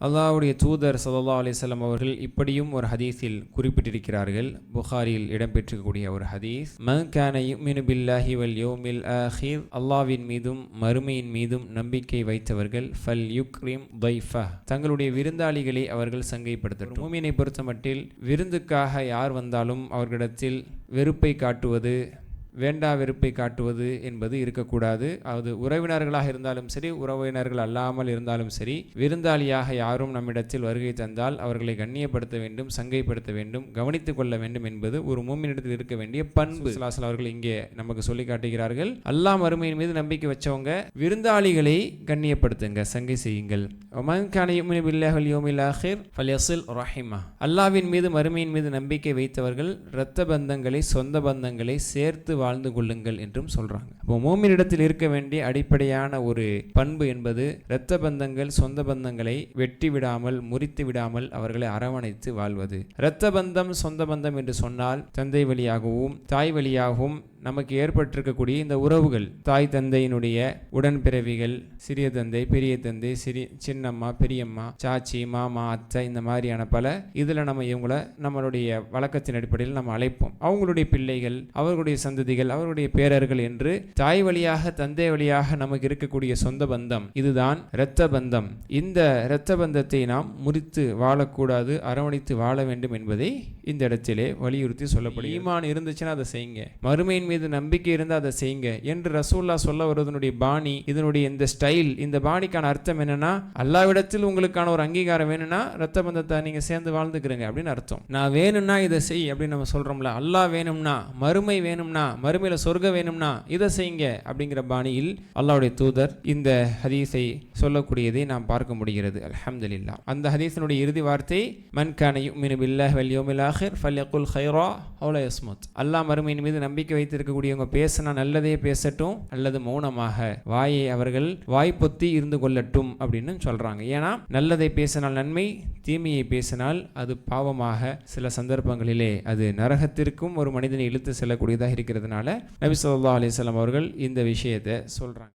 அல்லாவுடைய தூதர் சல்லா அலிசல்லாம் அவர்கள் இப்படியும் ஒரு ஹதீஸில் குறிப்பிட்டிருக்கிறார்கள். புகாரில் இடம்பெற்றக்கூடிய ஒரு ஹதீஸ் மக்கான யுமினு பில்லாஹி வல் யோமில் அஹீர் அல்லாவின் மீதும் மறுமையின் மீதும் நம்பிக்கை வைத்தவர்கள் ஃபல் யுக்ரிம் தைஃபா. தங்களுடைய விருந்தாளிகளை அவர்கள் சங்கைப்படுத்தட்டும். மூமினை பொறுத்தமட்டில் விருந்துக்காக யார் வந்தாலும் அவர்களிடத்தில் வெறுப்பை காட்டுவது வேண்டா வெறுப்பை காட்டுவது என்பது இருக்கக்கூடாது. அது உறவினர்களாக இருந்தாலும் சரி உறவினர்கள் அல்லாமல் இருந்தாலும் சரி விருந்தாளியாக யாரும் நம்மிடத்தில் வருகை தந்தால் அவர்களை கண்ணியப்படுத்த வேண்டும் சங்கைப்படுத்த வேண்டும் கவனித்துக் கொள்ள வேண்டும் என்பது ஒரு மூமினிடத்தில் இருக்க வேண்டிய பண்பு. சுல்லாசல் அவர்கள் இங்கே நமக்கு சொல்லி காட்டுகிறார்கள். அல்லாஹ் மறுமையின் மீது நம்பிக்கை வச்சவங்க விருந்தாளிகளை கண்ணியப்படுத்துங்க சங்கை செய்யுங்கள். அல்லாவின் மீது மறுமையின் மீது நம்பிக்கை வைத்தவர்கள் இரத்த பந்தங்களை சொந்த பந்தங்களை சேர்த்து வாழ்ந்து கொள்ளுங்கள் என்றும் சொல்றாங்க. அப்போ மோமினிடத்தில் இருக்க வேண்டிய அடிப்படையான ஒரு பண்பு என்பது இரத்த பந்தங்கள் சொந்த பந்தங்களை வெட்டி விடாமல் முறித்து விடாமல் அவர்களை அரவணைத்து வாழ்வது. இரத்த பந்தம் சொந்த பந்தம் என்று சொன்னால் தந்தை வழியாகவும் தாய் வழியாகவும் நமக்கு ஏற்பட்டிருக்கக்கூடிய இந்த உறவுகள் தாய் தந்தையினுடைய உடன்பிறவிகள் சிறிய தந்தை பெரிய தந்தை சிறிய சின்னம்மா பெரியம்மா சாச்சி மாமா அத்தை இந்த மாதிரியான பல இதில் நம்ம இவங்கள நம்மளுடைய வழக்கத்தின் அடிப்படையில் நம்ம அழைப்போம். அவங்களுடைய பிள்ளைகள் அவர்களுடைய சந்ததிகள் அவர்களுடைய பேரர்கள் என்று தாய் வழியாக தந்தை வழியாக நமக்கு இருக்கக்கூடிய சொந்த பந்தம் இதுதான் இரத்த பந்தம். இந்த இரத்த பந்தத்தை நாம் முறித்து வாழக்கூடாது அரவணைத்து வாழ வேண்டும் என்பதை இந்த இடத்திலே வலியுறுத்தி சொல்லப்படும் ஈமான் இருந்துச்சுன்னா அதை செய்யுங்க. மறுமையின் மீது நம்பிக்கை இருந்தால் அதை செய்யுங்க என்று ரசூல்லா சொல்ல வருவதனுடைய பாணி இதனுடைய இந்த ஸ்டைல் இந்த பாணிக்கான அர்த்தம் என்னன்னா அல்லாவிடத்தில் உங்களுக்கான ஒரு அங்கீகாரம் வேணும்னா ரத்த பந்தத்தை நீங்க சேர்ந்து வாழ்ந்துக்கிறீங்க அப்படின்னு அர்த்தம். நான் வேணும்னா இதை செய் அப்படின்னு நம்ம சொல்றோம்ல அல்லாஹ் வேணும்னா மறுமை வேணும்னா மறுமையில சொர்க்க வேணும்னா இதை செய்யுங்க அப்படிங்கிற பாணியில் அல்லாவுடைய தூதர் இந்த ஹதீஸை சொல்லக்கூடியதை நாம் பார்க்க முடிகிறது. அல்ஹம்துலில்லா. அந்த ஹதீஸினுடைய இறுதி வார்த்தை மன் கான பில்லாஹ் வல் ஆஹிர் ஃபல்யகுல் அவ்வளோ யஸ்முத். அல்லாஹ் மறுமையின் மீது நம்பிக்கை வைத்து இருக்கக்கூடியவங்க பேசினா நல்லதே பேசட்டும் அல்லது மௌனமாக வாயை அவர்கள் வாய்ப்பொத்தி இருந்து கொள்ளட்டும் அப்படின்னு சொல்றாங்க. ஏன்னா நல்லதை பேசினால் நன்மை தீமையை பேசினால் அது பாவமாக சில சந்தர்ப்பங்களிலே அது நரகத்திற்கும் ஒரு மனிதனை இழுத்து செல்லக்கூடியதாக இருக்கிறதுனால நபி சொல்லா அலிஸ்லாம் அவர்கள் இந்த விஷயத்தை சொல்றாங்க.